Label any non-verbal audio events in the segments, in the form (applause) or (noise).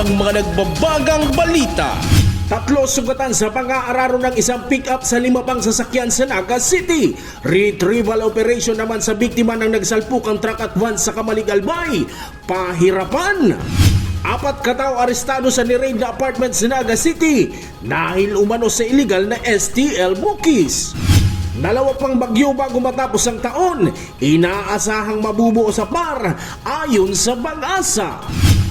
ng mga nagbabagang balita. Tatlo sugatan sa pang-aararo ng isang pick-up sa lima pang sasakyan sa Naga City. Retrieval operation naman sa biktima ng nagsalpukang truck at van sa Kamalig Albay. Pahirapan! Apat katao arestado sa niraid na apartment sa Naga City dahil umano sa illegal na STL bookies. Dalawa pang bagyo bago matapos ang taon, inaasahang mabubuo sa par ayon sa pag-asa.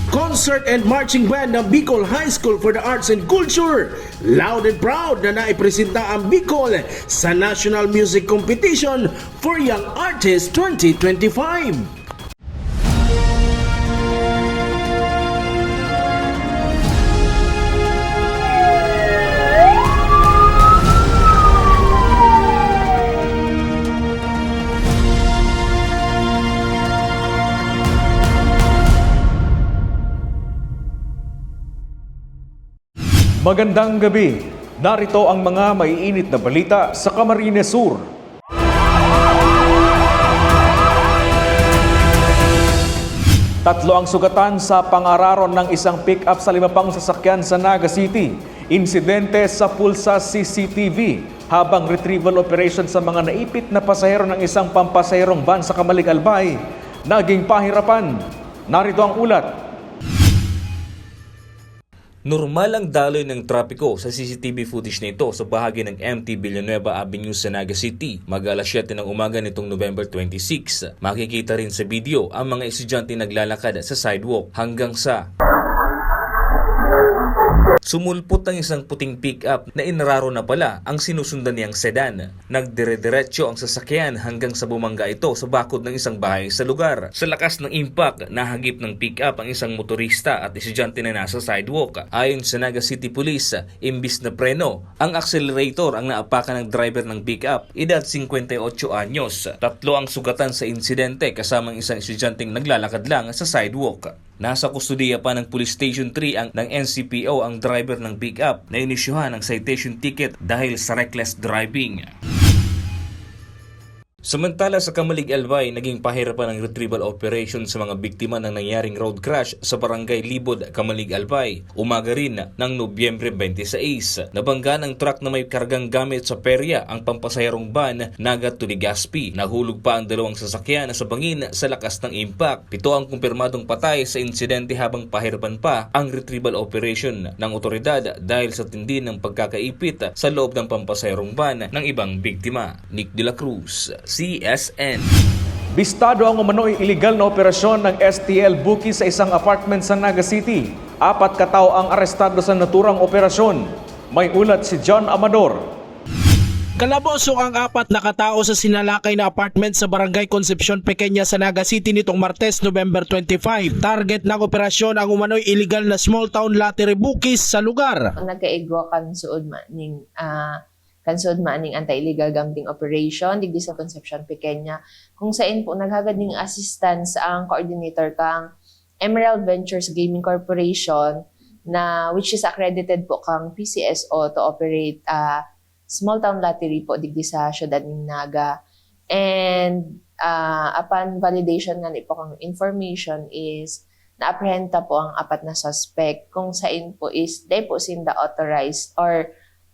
Concert and Marching Band ng Bicol High School for the Arts and Culture. Loud and proud na naipresenta ang Bicol sa National Music Competition for Young Artists 2025. Magandang gabi. Narito ang mga maiinit na balita sa Camarines Sur. Tatlo ang sugatan sa pangararon ng isang pick-up sa limapang sasakyan sa Naga City. Insidente sa pulsa CCTV habang retrieval operation sa mga naipit na pasahero ng isang pampasaherong van sa Kamalig Albay. Naging pahirapan. Narito ang ulat. Normal ang daloy ng trapiko sa CCTV footage nito sa bahagi ng MT Villanueva Avenue sa Naga City. Mag-alas 7 ng umaga nitong November 26. Makikita rin sa video ang mga estudyante naglalakad sa sidewalk hanggang sa Sumulpot ang isang puting pick-up na inararo na pala ang sinusundan niyang sedan. Nagdire-diretso ang sasakyan hanggang sa bumangga ito sa bakod ng isang bahay sa lugar. Sa lakas ng impact, nahagip ng pick-up ang isang motorista at estudyante na nasa sidewalk. Ayon sa Naga City Police, imbis na preno, ang accelerator ang naapakan ng driver ng pick-up, edad 58 anyos. Tatlo ang sugatan sa insidente kasamang isang estudyanteng naglalakad lang sa sidewalk. Nasa kustudiya pa ng Police Station 3 ang ng NCPO ang driver ng pick-up na inisyuhan ng citation ticket dahil sa reckless driving. Samantala sa Kamalig Albay, naging pahirapan ang retrieval operation sa mga biktima ng nangyaring road crash sa barangay Libod, Kamalig Albay. Umaga rin ng Nobyembre 26, nabangga ng truck na may kargang gamit sa perya ang pampasayarong van Naga to Legazpi. Nahulog pa ang dalawang sasakyan sa bangin sa lakas ng impact. Pito ang kumpirmadong patay sa insidente habang pahirapan pa ang retrieval operation ng otoridad dahil sa tindi ng pagkakaipit sa loob ng pampasayarong van ng ibang biktima. Nick De La Cruz, CSN. Bistado ang umano'y iligal na operasyon ng STL Bookie sa isang apartment sa Naga City. Apat katao ang arestado sa naturang operasyon. May ulat si John Amador. Kalaboso ang apat na katao sa sinalakay na apartment sa Barangay Concepcion Pequeña sa Naga City nitong Martes, November 25. Target ng operasyon ang umano'y illegal na small town lottery bookies sa lugar. ang nagkaigwa kan suod maning ah kan suod maning anti-illegal gambling operation digdi sa Concepcion Pequeña kung saan po naghagad ning assistance ang coordinator kang Emerald Ventures Gaming Corporation na which is accredited po kang PCSO to operate a small town lottery po digdi sa syudad ng Naga. And ah, upon validation nga ni po kang information is na-apprehenda po ang apat na suspect kung saan po is they po sinda authorized or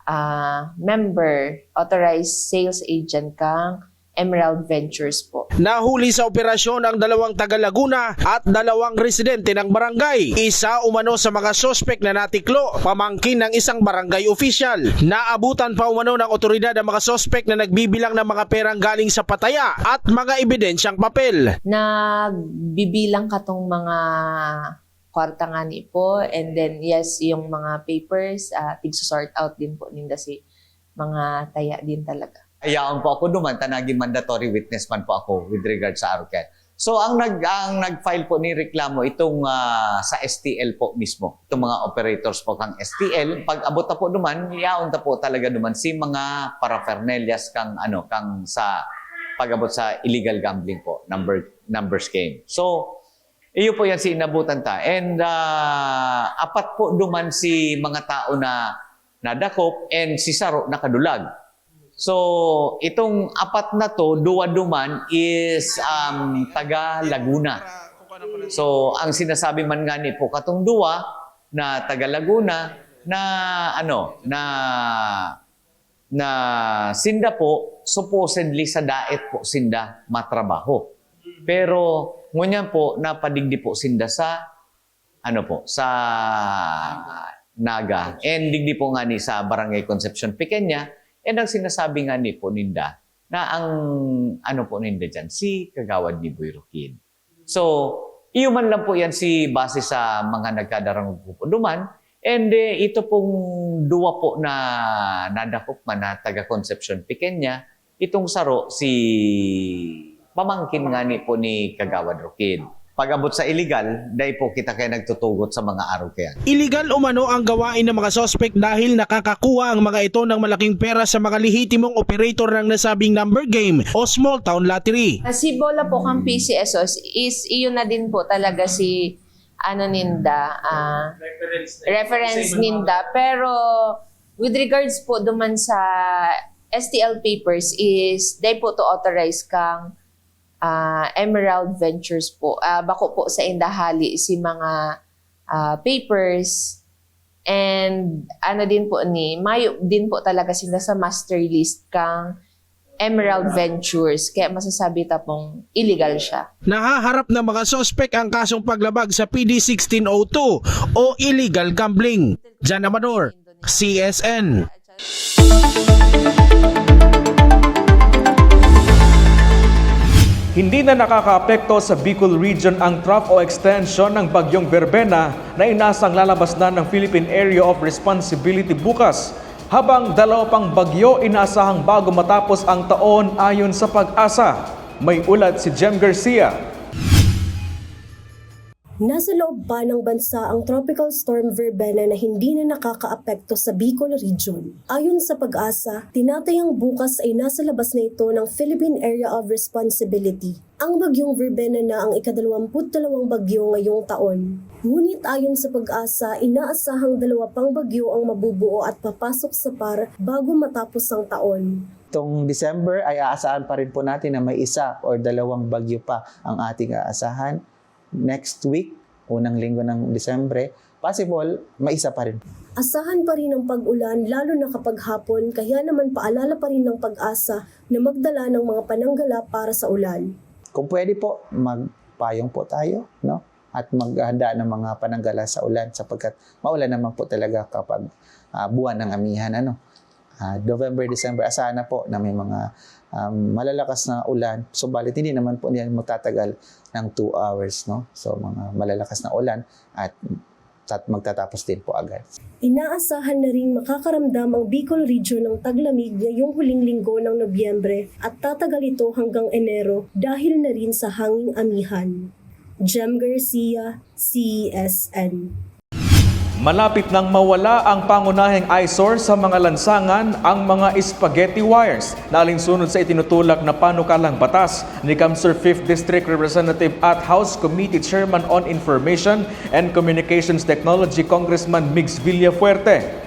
ah, member authorized sales agent kang Emerald Ventures po. Nahuli sa operasyon ang dalawang taga Laguna at dalawang residente ng barangay. Isa umano sa mga sospek na natiklo, pamangkin ng isang barangay official. Naabutan pa umano ng otoridad ang mga sospek na nagbibilang ng mga perang galing sa pataya at mga ebidensyang papel. Nagbibilang katong mga kwarta nga ni po and then yes yung mga papers uh, tig-sort out din po ninda si mga taya din talaga. Ayaon po ako duman, tanaging mandatory witness man po ako with regard sa Aruket. So ang nag ang nag-file po ni reklamo itong ah, sa STL po mismo. Itong mga operators po kang STL, pag abot na po duman, yaon ta po talaga duman si mga paraphernalias kang ano kang sa pag-abot sa illegal gambling po, number numbers game. So iyo po yan si inabutan ta. And ah, apat po duman si mga tao na nadakop and si Saro nakadulag. So, itong apat na to, duwa duman is um, taga Laguna. So, ang sinasabi man nga ni po, katong duwa, na taga Laguna na ano na na sinda po supposedly sa daet po sinda matrabaho. Pero ngunyan po napadigdi po sinda sa ano po sa Naga. And digdi po nga ni sa Barangay Concepcion Pequeña and ang sinasabi nga ni po ninda na ang ano po ninda dyan si Kagawad ni Boy Roquin. So, iuman lang po yan si base sa mga nagkadarang po duman. And eh, ito pong duwa po na nadakop man na taga Concepcion Pequeña itong saro si pamangkin nga ni po ni Kagawad Roquin. Pag-abot sa illegal, dahil po kita kayo nagtutugot sa mga araw kaya. Illegal umano ang gawain ng mga sospek dahil nakakakuha ang mga ito ng malaking pera sa mga lehitimong operator ng nasabing number game o small town lottery. Ah, Si Bola po kang PCSOs is iyon na din po talaga si ano ninda ah, reference ninda pero with regards po duman sa STL papers is they po to authorize kang ah, Emerald Ventures po Ah, bako po sa indahali si mga ah, papers and ano din po ni mayo din po talaga sila sa master list kang Emerald Ventures kaya masasabi ta pong illegal siya. Nahaharap ng mga sospek ang kasong paglabag sa PD 1602 o illegal gambling. Jan Amador, CSN. Hindi na nakakaapekto sa Bicol Region ang trough o extension ng bagyong Verbena na inasang lalabas na ng Philippine Area of Responsibility bukas. Habang dalawa pang bagyo inaasahang bago matapos ang taon ayon sa pag-asa. May ulat si Jem Garcia. Nasa loob pa ng bansa ang Tropical Storm Verbena na hindi na nakakaapekto sa Bicol Region. Ayon sa pag-asa, tinatayang bukas ay nasa labas na ito ng Philippine Area of Responsibility. Ang bagyong Verbena na ang ikadalawamput dalawang bagyo ngayong taon. Ngunit ayon sa pag-asa, inaasahang dalawa pang bagyo ang mabubuo at papasok sa par bago matapos ang taon. Itong December ay aasahan pa rin po natin na may isa or dalawang bagyo pa ang ating aasahan. Next week, unang linggo ng Disyembre, possible, may isa pa rin. Asahan pa rin ang pag-ulan lalo na kapag hapon kaya naman paalala pa rin ng pag-asa na magdala ng mga pananggala para sa ulan. Kung pwede po, magpayong po tayo, no? At maghanda ng mga pananggala sa ulan sapagkat maulan naman po talaga kapag ah, buwan ng amihan, ano? Ah, November, December, asahan na po na may mga um, malalakas na ulan. Subalit hindi naman po niyan magtatagal ng 2 hours, no? So mga malalakas na ulan at tat magtatapos din po agad. Inaasahan na rin makakaramdam ang Bicol Region ng taglamig ngayong huling linggo ng Nobyembre at tatagal ito hanggang Enero dahil na rin sa hanging amihan. Jem Garcia, CSN. Malapit nang mawala ang pangunahing eyesore sa mga lansangan ang mga spaghetti wires na alinsunod sa itinutulak na panukalang batas ni Kamsur 5th District Representative at House Committee Chairman on Information and Communications Technology Congressman Migs Villafuerte.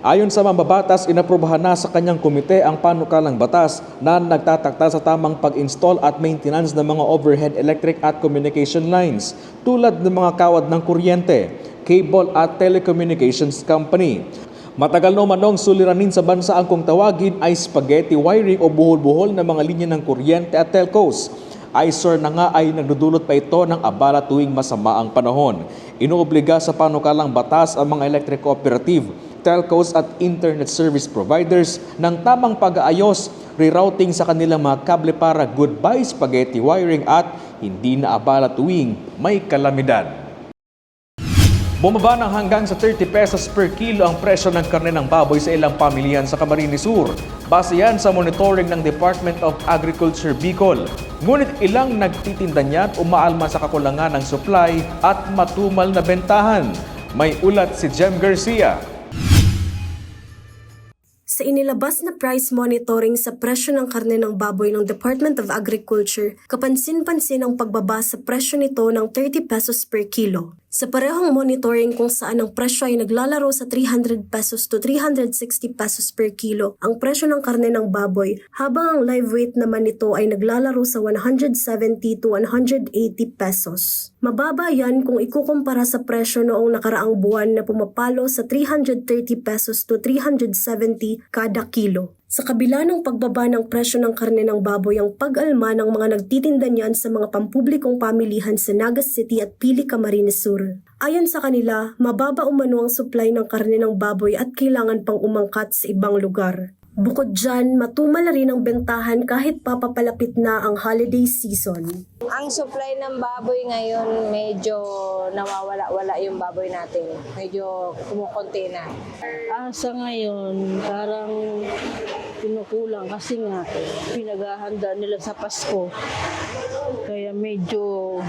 Ayon sa mambabatas, inaprubahan na sa kanyang komite ang panukalang batas na nagtatakta sa tamang pag-install at maintenance ng mga overhead electric at communication lines tulad ng mga kawad ng kuryente, cable at telecommunications company. Matagal na umanong suliranin sa bansa ang kung tawagin ay spaghetti wiring o buhol-buhol na mga linya ng kuryente at telcos. ISOR na nga ay nagdudulot pa ito ng abala tuwing masama ang panahon. Inuobliga sa panukalang batas ang mga electric cooperative, telcos at internet service providers ng tamang pag-aayos, rerouting sa kanilang mga kable para goodbye spaghetti wiring at hindi na abala tuwing may kalamidad. Bumaba ng hanggang sa 30 pesos per kilo ang presyo ng karne ng baboy sa ilang pamilyan sa Camarines Sur. Base yan sa monitoring ng Department of Agriculture Bicol. Ngunit ilang nagtitinda niyan umaalma sa kakulangan ng supply at matumal na bentahan. May ulat si Jem Garcia. Sa inilabas na price monitoring sa presyo ng karne ng baboy ng Department of Agriculture, kapansin-pansin ang pagbaba sa presyo nito ng 30 pesos per kilo. Sa parehong monitoring kung saan ang presyo ay naglalaro sa 300 pesos to 360 pesos per kilo ang presyo ng karne ng baboy habang ang live weight naman nito ay naglalaro sa 170 to 180 pesos. Mababa yan kung ikukumpara sa presyo noong nakaraang buwan na pumapalo sa 330 pesos to 370 kada kilo. Sa kabila ng pagbaba ng presyo ng karne ng baboy ang pag-alma ng mga nagtitinda niyan sa mga pampublikong pamilihan sa Nagas City at Pili, Camarines Sur. Ayon sa kanila, mababa umano ang supply ng karne ng baboy at kailangan pang umangkat sa ibang lugar. Bukod dyan, matumal na rin ang bentahan kahit papapalapit na ang holiday season. Ang supply ng baboy ngayon, medyo nawawala-wala yung baboy natin. Medyo kumukunti na. Ah, sa ngayon, parang pinukulang kasi nga pinaghahanda nila sa Pasko. Kaya medyo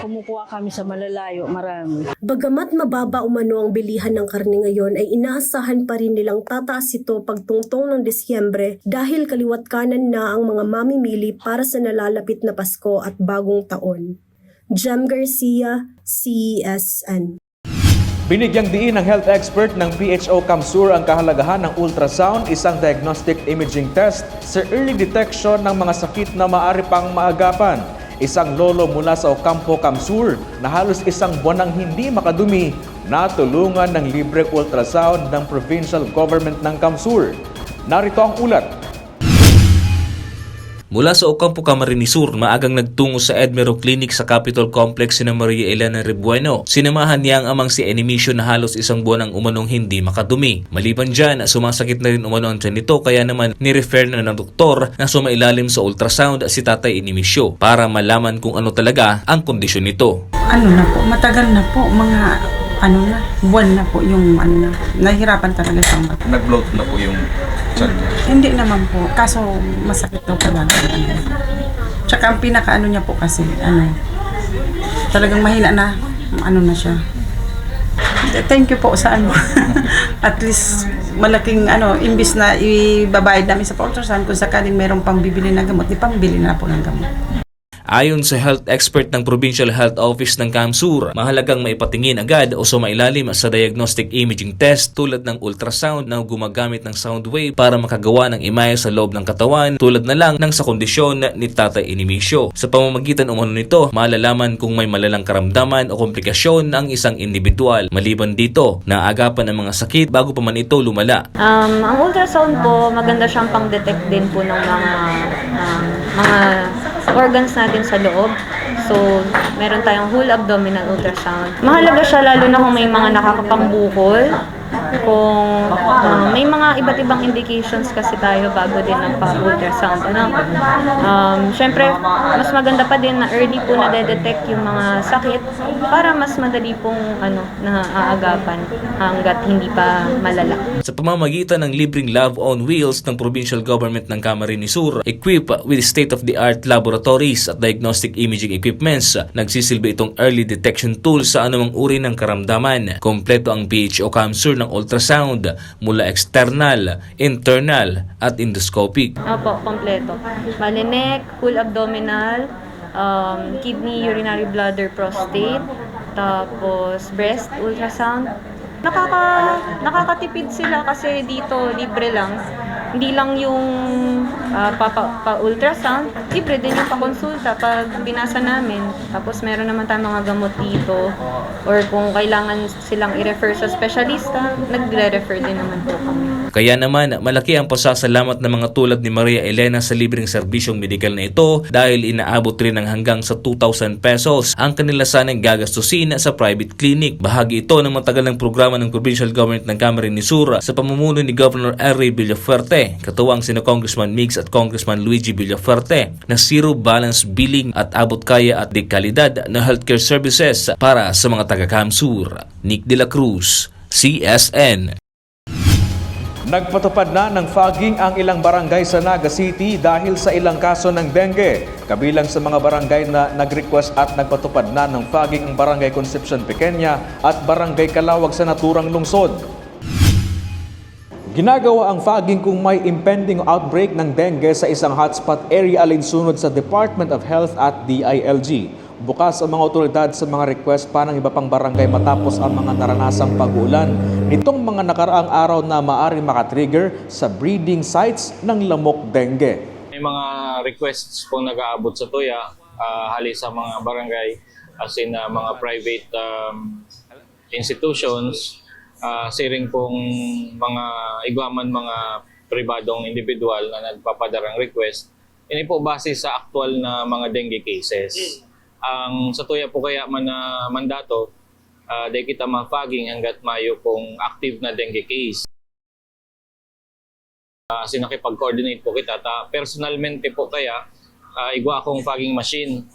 kumukuha kami sa malalayo, marami. Bagamat mababa umano ang bilihan ng karne ngayon ay inaasahan pa rin nilang tataas ito pagtungtong ng Disyembre dahil kaliwat kanan na ang mga mamimili para sa nalalapit na Pasko at bagong taon. Jem Garcia, CESN. Binigyang diin ng health expert ng PHO Kamsur ang kahalagahan ng ultrasound, isang diagnostic imaging test sa early detection ng mga sakit na maaari pang maagapan. Isang lolo mula sa Ocampo, Kamsur na halos isang buwan nang hindi makadumi, natulungan ng libreng ultrasound ng provincial government ng Kamsur. Narito ang ulat. Mula sa Ocampo, Camarines maagang nagtungo sa Edmero Clinic sa Capitol Complex si Maria Elena Rebueno. Sinamahan niya ang amang si Animation na halos isang buwan ang umanong hindi makadumi. Maliban dyan, sumasakit na rin umano ang nito kaya naman ni-refer na ng doktor na sumailalim sa ultrasound si Tatay Inimisyo para malaman kung ano talaga ang kondisyon nito. ano na po, matagal na po, mga ano na, buwan na po yung ano na, nahihirapan talaga siyang mag- nag-bloat na po yung chan niya. Hindi naman po, kaso masakit daw talaga. Ano. Tsaka ang pinaka ano niya po kasi, ano, talagang mahina na, ano na siya. Thank you po sa ano. (laughs) At least malaking ano, imbis na ibabayad namin sa ultrasound kung sakaling merong pang bibili ng gamot, di pambili na po ng gamot. Ayon sa health expert ng Provincial Health Office ng Kamsur, mahalagang maipatingin agad o sumailalim sa diagnostic imaging test tulad ng ultrasound na gumagamit ng sound wave para makagawa ng imahe sa loob ng katawan tulad na lang ng sa kondisyon ni Tatay Inimisyo. Sa pamamagitan umano nito, malalaman kung may malalang karamdaman o komplikasyon ang isang individual. Maliban dito, naagapan ang mga sakit bago pa man ito lumala. Um, ang ultrasound po, maganda siyang pang-detect din po ng mga um, mga organs natin sa loob. So, meron tayong whole abdominal ultrasound. Mahalaga siya lalo na kung may mga nakakapangbukol, kung uh, may mga iba't ibang indications kasi tayo bago din ng pa-ultrasound. Ano? Um, Siyempre, mas maganda pa din na early po na detect yung mga sakit para mas madali pong ano, naaagapan hanggat hindi pa malala. Sa pamamagitan ng libreng Love on Wheels ng Provincial Government ng Camarines Sur, equipped with state-of-the-art laboratories at diagnostic imaging equipments, nagsisilbi itong early detection tool sa anumang uri ng karamdaman. Kompleto ang PHO Camsur ng ultrasound mula external, internal at endoscopic. Opo, kompleto. Bali, neck, full abdominal, um, kidney, urinary bladder, prostate, tapos breast ultrasound. Nakaka, nakakatipid sila kasi dito libre lang. Hindi lang yung papa- pa-ultrasound, libre din yung pa-consulta pag binasa namin. Tapos meron naman tayong mga gamot dito or kung kailangan silang i-refer sa specialista, nagre-refer din naman po kami. Kaya naman, malaki ang pasasalamat ng mga tulad ni Maria Elena sa libreng serbisyong medikal na ito dahil inaabot rin ng hanggang sa 2,000 pesos ang kanila sanang gagastusin sa private clinic. Bahagi ito ng matagal ng programa ng Provincial Government ng Camarines Sur sa pamumuno ni Governor Harry Villafuerte, katuwang sina Congressman Mix at Congressman Luigi Villafuerte na zero balance billing at abot kaya at di kalidad na healthcare services para sa mga taga-Kamsur. Nick De La Cruz, CSN. Nagpatupad na ng fogging ang ilang barangay sa Naga City dahil sa ilang kaso ng dengue. Kabilang sa mga barangay na nag-request at nagpatupad na ng fogging ang Barangay Concepcion Pequeña at Barangay Kalawag sa naturang lungsod. Ginagawa ang fogging kung may impending outbreak ng dengue sa isang hotspot area alinsunod sa Department of Health at DILG. Bukas ang mga otoridad sa mga request pa ng iba pang barangay matapos ang mga naranasang pag-uulan nitong mga nakaraang araw na maaaring makatrigger sa breeding sites ng lamok dengue. May mga requests pong nag-aabot sa Tuya, ah, hali sa mga barangay, as in ah, mga private um, institutions, uh, siring pong mga igwaman mga pribadong individual na nagpapadarang request. Ini po base sa actual na mga dengue cases. Ang sa Tuya po kaya man na mandato, uh, di kita ma-fogging hanggat mayo kung active na dengue case. Uh, kasi nakipag-coordinate po kita. Ta, personalmente po kaya, uh, igwa akong fogging machine.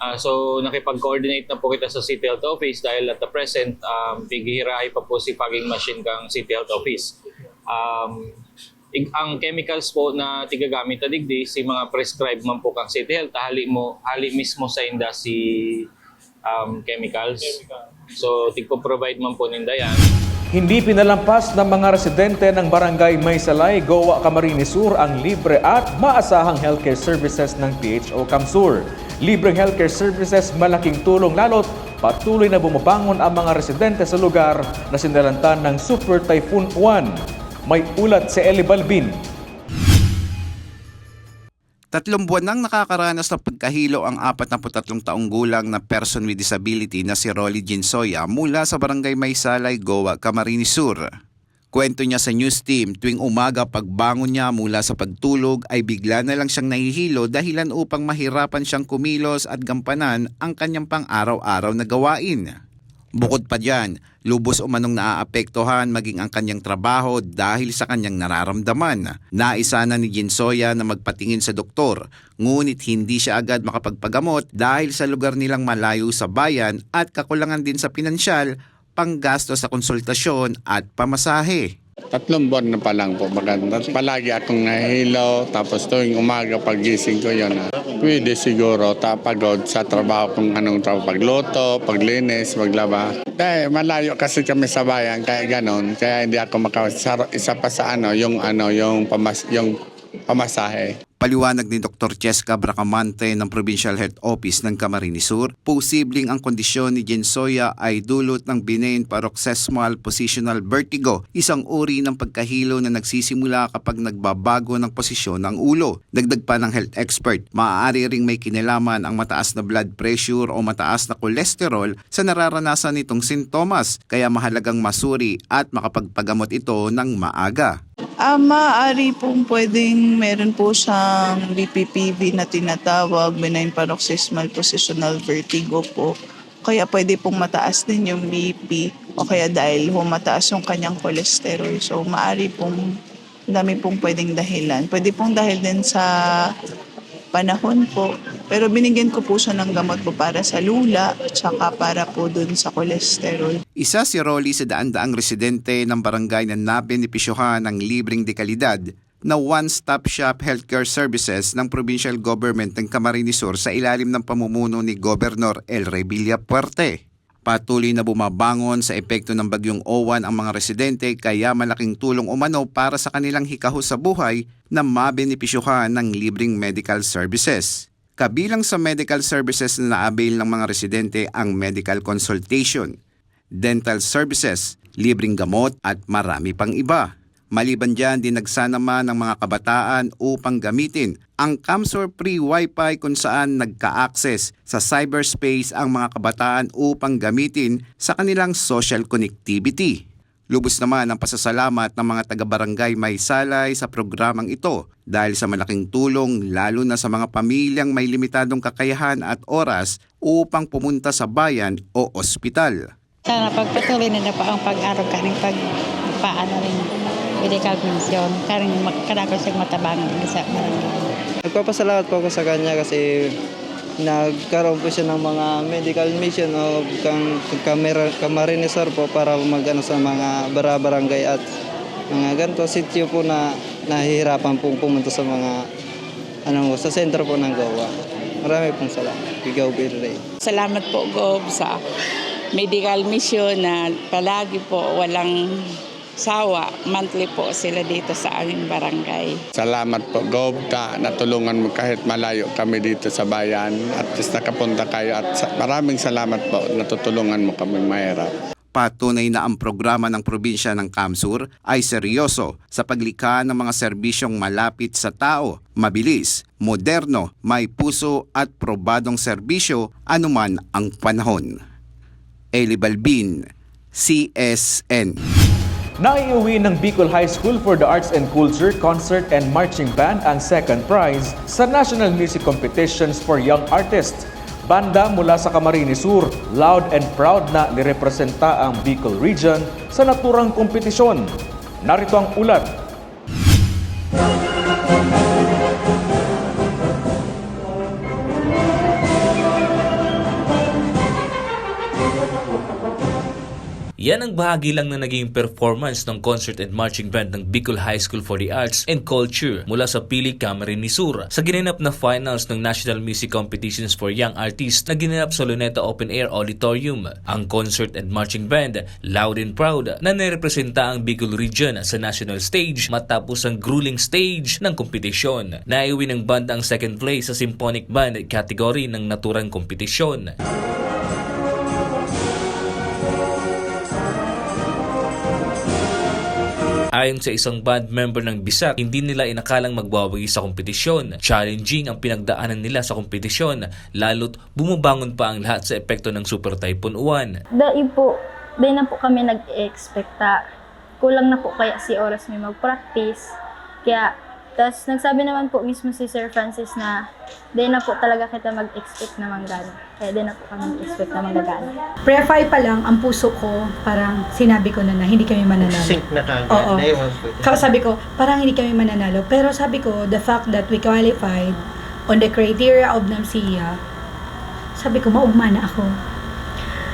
Uh, so nakipag-coordinate na po kita sa City Health Office dahil at the present, um, pigihirahay pa po si fogging machine kang City Health Office. Um, ang chemicals po na tigagamit na digdi, si mga prescribed man po kang City Health, hali, mo, hali mismo sa inda si um, chemicals. So tigpo-provide man po ninda yan. Hindi pinalampas ng mga residente ng barangay Maysalay, Goa, Camarines Sur ang libre at maasahang healthcare services ng PHO Camsur. Libreng healthcare services malaking tulong lalo't patuloy na bumabangon ang mga residente sa lugar na sinalantan ng Super Typhoon 1. May ulat si Eli Balbin. Tatlong buwan nang nakakaranas ng pagkahilo ang 43 taong gulang na person with disability na si Rolly Jinsoya mula sa barangay Maysalay, Goa, Camarines Sur. Kwento niya sa news team tuwing umaga pagbangon niya mula sa pagtulog ay bigla na lang siyang nahihilo dahilan upang mahirapan siyang kumilos at gampanan ang kanyang pang-araw-araw na gawain. Bukod pa dyan, lubos umanong naaapektuhan maging ang kanyang trabaho dahil sa kanyang nararamdaman. Naisa na ni Jinsoya na magpatingin sa doktor, ngunit hindi siya agad makapagpagamot dahil sa lugar nilang malayo sa bayan at kakulangan din sa pinansyal, panggasto sa konsultasyon at pamasahe. Tatlong buwan na pa lang po maganda. Palagi akong nahilo, tapos tuwing umaga pagising ko yun. Pwede siguro tapagod sa trabaho kung anong trabaho. Pagluto, paglinis, maglaba. Dahil malayo kasi kami sa bayan, kaya ganon. Kaya hindi ako maka... Isa pa sa ano, yung ano, yung, pamas, yung pamasahe. Paliwanag ni Dr. Cheska Bracamante ng Provincial Health Office ng Camarines Sur, posibleng ang kondisyon ni Jensoya ay dulot ng benign paroxysmal positional vertigo, isang uri ng pagkahilo na nagsisimula kapag nagbabago ng posisyon ng ulo. Dagdag pa ng health expert, maaari ring may kinalaman ang mataas na blood pressure o mataas na kolesterol sa nararanasan nitong sintomas, kaya mahalagang masuri at makapagpagamot ito ng maaga. Ah, maaari pong pwedeng meron po siyang BPPV na tinatawag, benign paroxysmal positional vertigo po. Kaya pwede pong mataas din yung BP o kaya dahil ho mataas yung kanyang cholesterol. So maaari pong dami pong pwedeng dahilan. Pwede pong dahil din sa panahon po. Pero binigyan ko po siya ng gamot po para sa lula tsaka para po dun sa cholesterol. Isa si Rolly sa daan-daang residente ng barangay na nabenepisyohan ng libreng dekalidad na one-stop shop healthcare services ng provincial government ng Camarines Sur sa ilalim ng pamumuno ni Governor El Rey Villapuerte. Patuloy na bumabangon sa epekto ng bagyong Owan ang mga residente kaya malaking tulong umano para sa kanilang hikaho sa buhay na mabenepisyohan ng libreng medical services. Kabilang sa medical services na na-avail ng mga residente ang medical consultation, dental services, libreng gamot at marami pang iba. Maliban dyan, dinagsa naman ng mga kabataan upang gamitin ang Camsor Free Wi-Fi kung saan nagka-access sa cyberspace ang mga kabataan upang gamitin sa kanilang social connectivity. Lubos naman ang pasasalamat ng mga taga-barangay may salay sa programang ito dahil sa malaking tulong lalo na sa mga pamilyang may limitadong kakayahan at oras upang pumunta sa bayan o ospital. Sana pagpatuloy nila pa ang pag-araw kaning pag paano rin medical pension karing makakadako siya matabangan sa barangay. Nagpapasalamat po ako sa kanya kasi nagkaroon po siya ng mga medical mission o kang kamera, kamarinesor po para magano sa mga bara-barangay at mga ganito sityo po na nahihirapan po pumunta sa mga ano sa sentro po ng Goa. Marami pong salamat. Ikaw, Bill Ray. Salamat po, Gob, sa medical mission na palagi po walang sawa. Monthly po sila dito sa aming barangay. Salamat po, Gob, na natulungan mo kahit malayo kami dito sa bayan at least nakapunta kayo at maraming salamat po, natutulungan mo kami mahirap. Patunay na ang programa ng probinsya ng Kamsur ay seryoso sa paglikha ng mga serbisyong malapit sa tao, mabilis, moderno, may puso at probadong serbisyo anuman ang panahon. Eli Balbin, CSN. Naiuwi ng Bicol High School for the Arts and Culture Concert and Marching Band ang second prize sa National Music Competitions for Young Artists. Banda mula sa Camarines Sur, loud and proud na nirepresenta ang Bicol Region sa naturang kompetisyon. Narito ang ulat Yan ang bahagi lang na naging performance ng concert and marching band ng Bicol High School for the Arts and Culture mula sa Pili Camarines Sur sa ginanap na finals ng National Music Competitions for Young Artists na ginanap sa Luneta Open Air Auditorium. Ang concert and marching band, loud and proud, na nirepresenta ang Bicol Region sa national stage matapos ang grueling stage ng kompetisyon. Naiuwi ng banda ang second place sa Symphonic Band category ng naturang kompetisyon. Ayon sa isang band member ng Bisak, hindi nila inakalang magbawagi sa kompetisyon. Challenging ang pinagdaanan nila sa kompetisyon, lalo't bumabangon pa ang lahat sa epekto ng Super Typhoon Uwan. Dahil po, dahil na po kami nag-expecta. Kulang na po kaya si oras may mag-practice. Kaya, tas nagsabi naman po mismo si Sir Francis na dahil na po talaga kita mag-expect na manggana. Kaya dahil na po kami mag-expect na manggana. Pre-fi pa lang, ang puso ko, parang sinabi ko na na hindi kami mananalo. Sync na kagad. Oo. Kaya sabi ko, parang hindi kami mananalo. Pero sabi ko, the fact that we qualified on the criteria of NAMSIA, sabi ko, maugma na ako.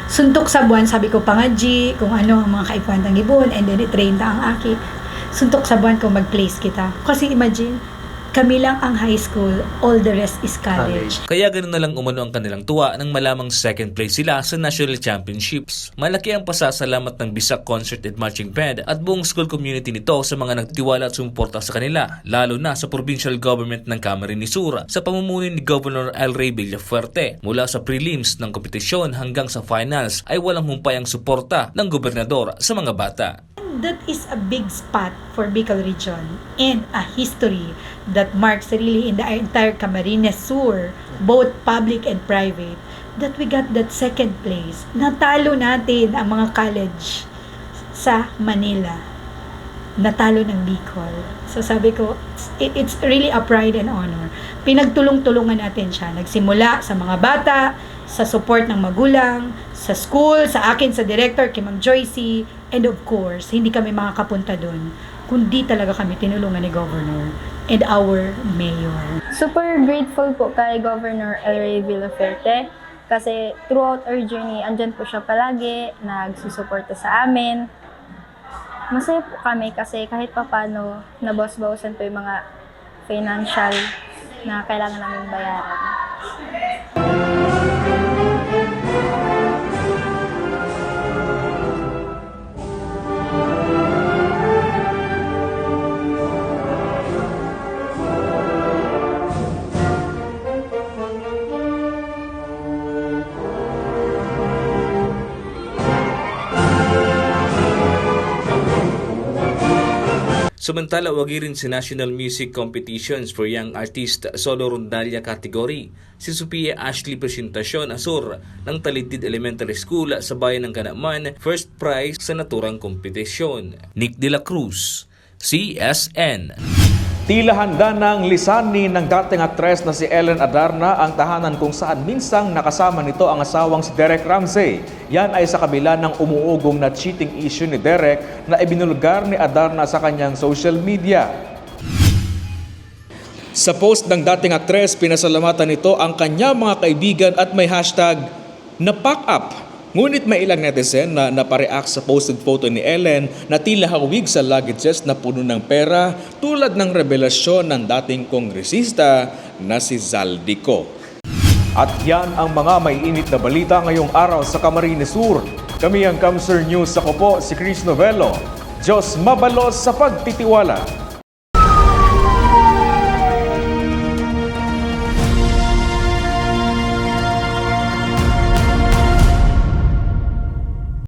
Suntok sa buwan, sabi ko, pangadji, kung ano ang mga kaipuan ng ibon, and then i-train ta ang aki. Suntok sa buwan ko, mag-place kita. Kasi imagine, kami lang ang high school, all the rest is college. Kaya ganoon na lang umano ang kanilang tuwa nang malamang second place sila sa National Championships. Malaki ang pasasalamat ng Bisak Concert and Marching Band at buong school community nito sa mga nagtiwala at sumuporta sa kanila, lalo na sa provincial government ng Camarines Sur sa pamumuno ni Governor El Rey Villafuerte. Mula sa prelims ng kompetisyon hanggang sa finals ay walang humpay ang suporta ng gobernador sa mga bata. That is a big spot for Bicol region and a history that marks really in the entire Camarines Sur, both public and private, that we got that second place. Natalo natin ang mga college sa Manila. Natalo ng Bicol. So sabi ko, it, it's really a pride and honor. Pinagtulong-tulungan natin siya. Nagsimula sa mga bata, sa support ng magulang, sa school, sa akin, sa director, kay Ma'am Joycey, and of course, hindi kami makakapunta doon kundi talaga kami tinulungan ni Governor and our Mayor. Super grateful po kay Governor El Rey Villaferte kasi throughout our journey, andyan po siya palagi, nagsusuporta sa amin. Masaya po kami kasi kahit papano, nabos-bawasan po yung mga financial na kailangan namin bayaran. Samantala, wagi rin sa National Music Competitions for Young Artist Solo Rondalia category si Sophia Ashley Presentacion Asur ng Talitid Elementary School sa bayan ng Kanaman first prize sa naturang kompetisyon. Nick De La Cruz, CSN. Tila handa ng lisani ng dating aktres na si Ellen Adarna ang tahanan kung saan minsang nakasama nito ang asawang si Derek Ramsey. Yan ay sa kabila ng umuugong na cheating issue ni Derek na ibinulgar ni Adarna sa kanyang social media. Sa post ng dating aktres, pinasalamatan nito ang kanya mga kaibigan at may hashtag na pack up. Ngunit may ilang netizen na napareact sa posted photo ni Ellen na tila hawig sa luggages na puno ng pera tulad ng revelasyon ng dating kongresista na si Zaldico. At yan ang mga may init na balita ngayong araw sa Camarines Sur. Kami ang Kamsur News. Ako po si Chris Novello. Diyos mabalos sa pagtitiwala.